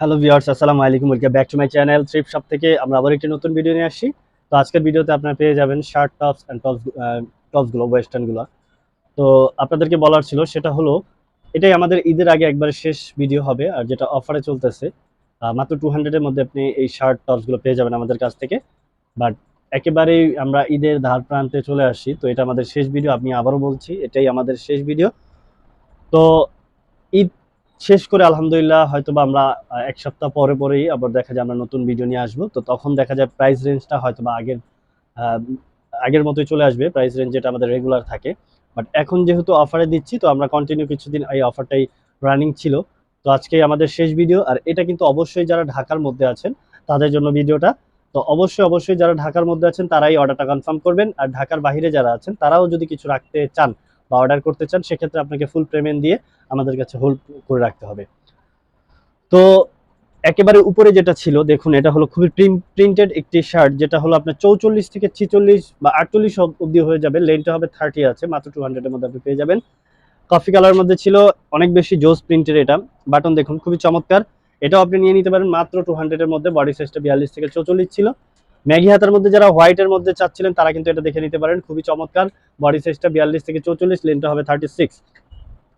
Hello viewers আসসালামু আলাইকুম। Welcome back to my channel trip shop থেকে। আমরা আবার একটি নতুন ভিডিও নিয়ে আসছি। তো আজকের ভিডিওতে আপনারা পেয়ে যাবেন শার্ট টপস অ্যান্ড টপস টপসগুলো ওয়েস্টার্নগুলো তো আপনাদেরকে বলার ছিল, সেটা হলো, এটাই আমাদের ঈদের আগে একবার শেষ ভিডিও হবে, আর যেটা অফারে চলতেছে মাত্র টু হান্ড্রেডের মধ্যে আপনি এই শার্ট টপসগুলো পেয়ে যাবেন আমাদের কাছ থেকে। বাট একেবারেই আমরা ঈদের ধার প্রান্তে চলে আসি তো এটা আমাদের শেষ ভিডিও আমি আবারও বলছি, এটাই আমাদের শেষ ভিডিও তো শেষ করে আলহামদুলিল্লাহ হয়তো বা আমরা এক সপ্তাহ পরে পরেই আবার দেখা যায় আমরা নতুন ভিডিও নিয়ে আসব। তো তখন দেখা যায় প্রাইস রেঞ্জটা হয়তো বা আগের আগের মতোই চলে আসবে প্রাইস রেঞ্জ যেটা আমাদের রেগুলার থাকে। বাট এখন যেহেতু অফারে দিচ্ছি, তো আমরা কন্টিনিউ কিছুদিন এই অফারটাই রানিং ছিল। তো আজকে আমাদের শেষ ভিডিও আর এটা কিন্তু অবশ্যই যারা ঢাকার মধ্যে আছেন, তাদের জন্য ভিডিওটা তো অবশ্যই অবশ্যই যারা ঢাকার মধ্যে আছেন, তারাই অর্ডারটা কনফার্ম করবেন। আর ঢাকার বাইরে যারা আছেন, তারাও যদি কিছু রাখতে চান বা অর্ডার করতে চান, সেক্ষেত্রে আপনাকে ফুল পেমেন্ট দিয়ে আমাদের কাছে হোল্ড করে রাখতে হবে। তো একেবারে উপরে যেটা ছিল, দেখুন এটা হলো খুবই প্রিন্টেড একটি শার্ট যেটা হলো আপনার চৌচল্লিশ থেকে ছিচল্লিশ বা আটচল্লিশ অব্দি হয়ে যাবে। লেনটা হবে থার্টি আছে, মাত্র টু হান্ড্রেডের মধ্যে আপনি পেয়ে যাবেন। কফি কালার মধ্যে ছিল অনেক বেশি জোস প্রিন্টের এটা। বাটন দেখুন, খুবই চমৎকার। এটাও আপনি নিয়ে নিতে পারেন, মাত্র টু হান্ড্রেডের মধ্যে বডি সাইজটা বিয়াল্লিশ থেকে চৌচল্লিশ ছিল। ম্যাগি হাতার মধ্যে যারা হোয়াইটের মধ্যে চাচ্ছিলেন, তারা কিন্তু এটা দেখে নিতে পারেন। খুবই চমৎকার। বডি সাইজটা বিয়াল্লিশ থেকে চৌচল্লিশ, লেনটা হবে থার্টি সিক্স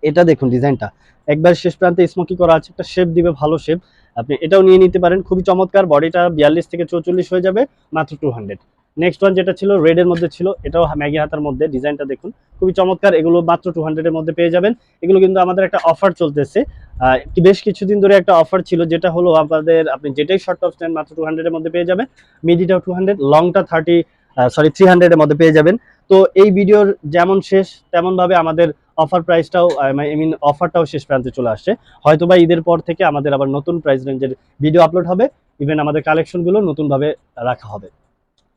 এটা দেখুন ডিজাইনটা। একবার শেষ প্রান্তে স্মোকি করা আছে, একটা শেপ দিবে, ভালো শেপ আপনি এটাও নিয়ে নিতে পারেন। খুবই চমৎকার। বডিটা বিয়াল্লিশ থেকে চৌচল্লিশ হয়ে যাবে, মাত্র টু হান্ড্রেড নেক্সট ওয়ান যেটা ছিল রেডের মধ্যে ছিল, এটাও ম্যাগি হাতার মধ্যে। ডিজাইনটা দেখুন, খুবই চমৎকার। এগুলো মাত্র টু হান্ড্রেডের মধ্যে পেয়ে যাবেন। এগুলো কিন্তু আমাদের একটা অফার চলতেছে। বেশ কিছুদিন ধরে একটা অফার ছিল, যেটা হলো আপনাদের, আপনি যেটাই শর্ট টপস নেন মাত্র টু হান্ড্রেডের মধ্যে পেয়ে যাবেন। মিডিটাও টু হান্ড্রেড লংটা থার্টি সরি থ্রি হান্ড্রেডের মধ্যে পেয়ে যাবেন। তো এই ভিডিওর যেমন শেষ তেমন ভাবে আমাদের অফার প্রাইসটাও আই মিন অফারটাও শেষ প্রান্তে চলে আসছে। হয়তো বা ঈদের পর থেকে আমাদের আবার নতুন প্রাইস রেঞ্জের ভিডিও আপলোড হবে। ইভেন আমাদের কালেকশনগুলো নতুনভাবে রাখা হবে।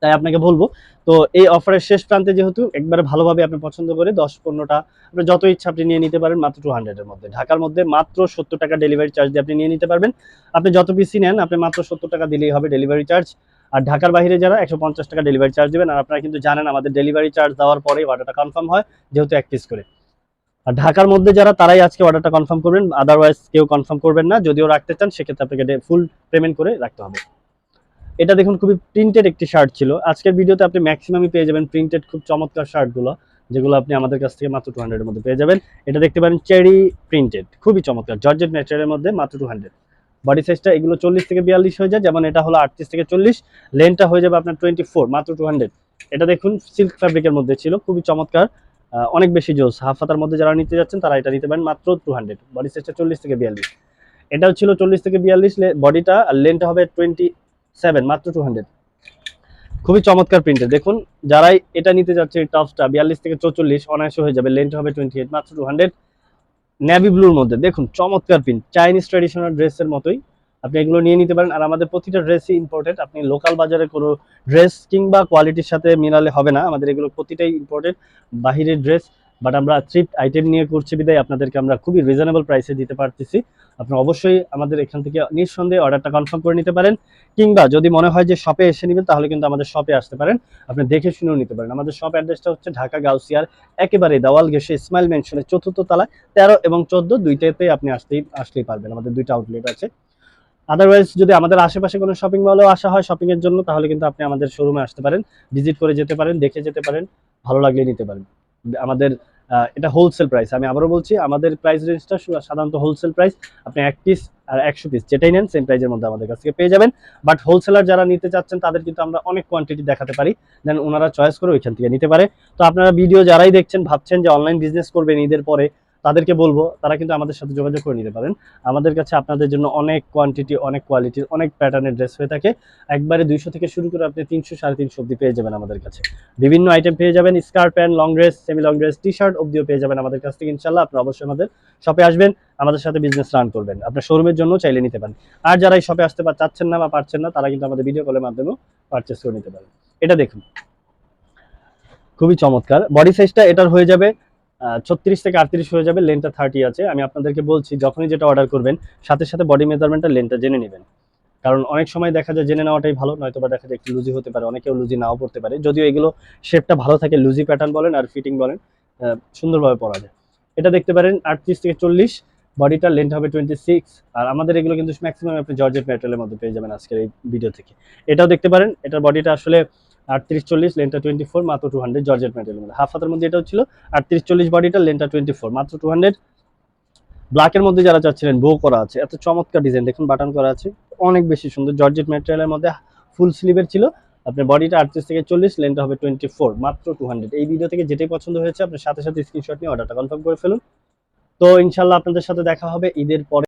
তাই আপনাকে বলব। তো এই অফারের শেষ প্রান্তে যেহেতু একবারে ভালোভাবে আপনি পছন্দ করে দশ পনেরোটা আপনার যত ইচ্ছা আপনি নিয়ে নিতে পারেন, মাত্র টু হান্ড্রেডের মধ্যে। ঢাকার মধ্যে মাত্র সত্তর টাকা ডেলিভারি চার্জ দিয়ে আপনি নিয়ে নিতে পারবেন। আপনি যত পিসি নেন, আপনি মাত্র সত্তর টাকা দিলেই হবে ডেলিভারি চার্জ আর ঢাকার বাইরে যারা একশো পঞ্চাশ টাকা ডেলিভারি চার্জ দেবেন, আর আপনারা কিন্তু জানেন আমাদের ডেলিভারি চার্জ দেওয়ার পরেই অর্ডারটা কনফার্ম হয়, যেহেতু এক পিস করে। আর ঢাকার মধ্যে যারা, তারাই আজকে অর্ডারটা কনফার্ম করবেন। আদারওয়াইজ কেউ কনফার্ম করবেন না। যদিও রাখতে চান, সেক্ষেত্রে আপনাকে ফুল পেমেন্ট করে রাখতে হবে। এটা দেখুন খুবই প্রিন্টেড একটি শার্ট ছিল। আজকের ভিডিওতে আপনি ম্যাক্সিমামই পেয়ে যাবেন প্রিন্টেড খুব চমৎকার শার্টগুলো যেগুলো আপনি আমাদের কাছ থেকে মাত্র টু হান্ড্রেডের মধ্যে পেয়ে যাবেন। এটা দেখতে পারেন চেরি প্রিন্টেড খুবই চমৎকার। জর্জেট ম্যাটেরিয়ালের মধ্যে মাত্র টু হান্ড্রেড বডি সাইজটা এগুলো চল্লিশ থেকে বিয়াল্লিশ হয়ে যায়, যেমন এটা হলো আটত্রিশ থেকে চল্লিশ। লেনটা হয়ে যাবে আপনার টোয়েন্টি ফোর মাত্র টু হান্ড্রেড এটা দেখুন সিল্ক ফ্যাব্রিকের মধ্যে ছিল, খুবই চমৎকার। অনেক বেশি জোস। হাফ হাতার মধ্যে যারা নিতে যাচ্ছেন, তারা এটা নিতে পারেন মাত্র টু হান্ড্রেড বডি সাইজটা চল্লিশ থেকে বিয়াল্লিশ। এটাও ছিল চল্লিশ থেকে বিয়াল্লিশ বডিটা আর লেনটা হবে টোয়েন্টি সেভেন, মাত্র টু হান্ড্রেড খুবই চমৎকার প্রিন্টের দেখুন, যারাই এটা নিতে যাচ্ছে টপসটা বিয়াল্লিশ থেকে চৌচল্লিশ, অনায়াসে হয়ে যাবে। লেন্থ হবে টোয়েন্টি এইট মাত্র টু হান্ড্রেড নেভি ব্লুর মধ্যে, দেখুন, চমৎকার প্রিন্ট চাইনিজ ট্রেডিশনাল ড্রেসের মতোই। আপনি এগুলো নিয়ে নিতে পারেন। আর আমাদের প্রতিটা ড্রেসই ইম্পর্টেন্ট আপনি লোকাল বাজারে কোনো ড্রেস কিংবা কোয়ালিটির সাথে মিলালে হবে না। আমাদের এগুলো প্রতিটাই ইম্পর্টেন্ট বাহিরের ড্রেস বাট আমরা থ্রিফট আইটেম নিয়ে করছি বিদায়। আপনাদেরকে আমরা খুবই রিজনেবল প্রাইসে দিতে পারতেছি। আপনি অবশ্যই আমাদের এখান থেকে নিঃসন্দেহে অর্ডারটা কনফার্ম করে নিতে পারেন। কিংবা যদি মনে হয় যে শপে এসে নেবেন, তাহলে কিন্তু আমাদের শপে আসতে পারেন। আপনি দেখে শুনেও নিতে পারেন। আমাদের শপ অ্যাড্রেসটা হচ্ছে ঢাকা গাউসিয়ার, একেবারে দেওয়াল ঘেসে ইসমাইল মেনশনের চতুর্থ তলায়, তেরো এবং চোদ্দ দুইটাতে আপনি আসতেই আসলেই পারবেন। আমাদের দুইটা আউটলেট আছে। আদারওয়াইজ যদি আমাদের আশেপাশে কোনো শপিং মলেও আসা হয় শপিং এর জন্য, তাহলে কিন্তু আপনি আমাদের শোরুমে আসতে পারেন। ভিজিট করে যেতে পারেন, দেখে যেতে পারেন। ভালো লাগলে নিতে পারেন। আমাদের এটা হোলসেল প্রাইস আমি আবারও বলছি, আমাদের প্রাইস রেঞ্জটা সাধারণত হোলসেল প্রাইস আপনি এক পিস আর একশো পিস যেটাই নেন সেম প্রাইজের মধ্যে আমাদের কাছ থেকে পেয়ে যাবেন। বাট হোলসেলার যারা নিতে চাচ্ছেন, তাদের কিন্তু আমরা অনেক কোয়ান্টিটি দেখাতে পারি। দেন ওনারা চয়েস করে ওইখান থেকে নিতে পারে। তো আপনারা ভিডিও যারাই দেখছেন, ভাবছেন যে অনলাইন বিজনেস করবেন ঈদের পরে তাদেরকে বলব, তারা কিন্তু আমাদের সাথে যোগাযোগ করে নিতে পারেন। আমাদের কাছে আপনাদের জন্য অনেক কোয়ান্টিটি অনেক কোয়ালিটির অনেক প্যাটার্নের ড্রেস হয়ে থাকে। একবারে দুইশো থেকে শুরু করে আপনি তিনশো, সাড়ে তিনশো অব্দি পেয়ে যাবেন আমাদের কাছে। বিভিন্ন আইটেম পেয়ে যাবেন skirt pant long dress semi long dress T shirt অব্দিও পেয়ে যাবেন আমাদের কাছ থেকে ইনশাল্লাহ আপনারা অবশ্যই আমাদের শপে আসবেন, আমাদের সাথে বিজনেস রান করবেন। আপনার শোরুমের জন্য চাইলে নিতে পারেন। আর যারা এই শপে আসতে চাচ্ছেন না বা পারছেন না, তারা কিন্তু আমাদের ভিডিও কলের মাধ্যমেও পারচেস করে নিতে পারেন। এটা দেখুন। খুবই চমৎকার। বডি সাইজটা এটার হয়ে যাবে ছত্রিশ থেকে আটত্রিশ হয়ে যাবে লেনটা থার্টি আছে। আমি আপনাদেরকে বলছি, যখনই যেটা অর্ডার করবেন, সাথে সাথে বডি মেজারমেন্টটা লেনটা জেনে নেবেন। কারণ অনেক সময় দেখা যায়, জেনে নেওয়াটাই ভালো নয়তো বা দেখা যায় একটু লুজি হতে পারে, অনেকেও লুজি নাও পড়তে পারে। যদিও এগুলো শেপটা ভালো থাকে, লুজি প্যাটার্ন বলেন আর ফিটিং বলেন সুন্দরভাবে পরা যায়। এটা দেখতে পারেন, আটত্রিশ থেকে চল্লিশ বডিটা লেন্থ হবে টোয়েন্টি সিক্স আর আমাদের এগুলো কিন্তু ম্যাক্সিমাম আপনি জর্জেট ম্যাটেরিয়ালের মধ্যে পেয়ে যাবেন আজকের এই ভিডিও থেকে। এটাও দেখতে পারেন, এটার বডিটা আসলে আটত্রিশ চল্লিশ টোয়েন্টি ফোর মাত্র টু হান্ড্রেড জর্জেট হাফ হাতের মধ্যে এটাও ছিল, আটত্রিশ চল্লিশ বডিটা টোয়েন্টি ফোর মাত্র টু হান্ড্রেড ব্ল্যাকের মধ্যে যারা চাচ্ছিলেন করা আছে। এত চমৎকার ডিজাইন দেখুন বাটন করা আছে। অনেক বেশি সুন্দর। জর্জেট ম্যাটেরিয়ালের মধ্যে ফুল স্লিভের ছিল। আপনার বডিটা আটত্রিশ থেকে চল্লিশ লেনটা হবে টোয়েন্টি ফোর মাত্র টু হান্ড্রেড এই ভিডিও থেকে যেটাই পছন্দ হয়েছে, আপনার সাথে সাথে স্ক্রিনশট নিয়ে অর্ডারটা কনফার্ম করে ফেলুন। তো ইনশাল্লাহ আপনাদের সাথে দেখা হবে ঈদের পরে।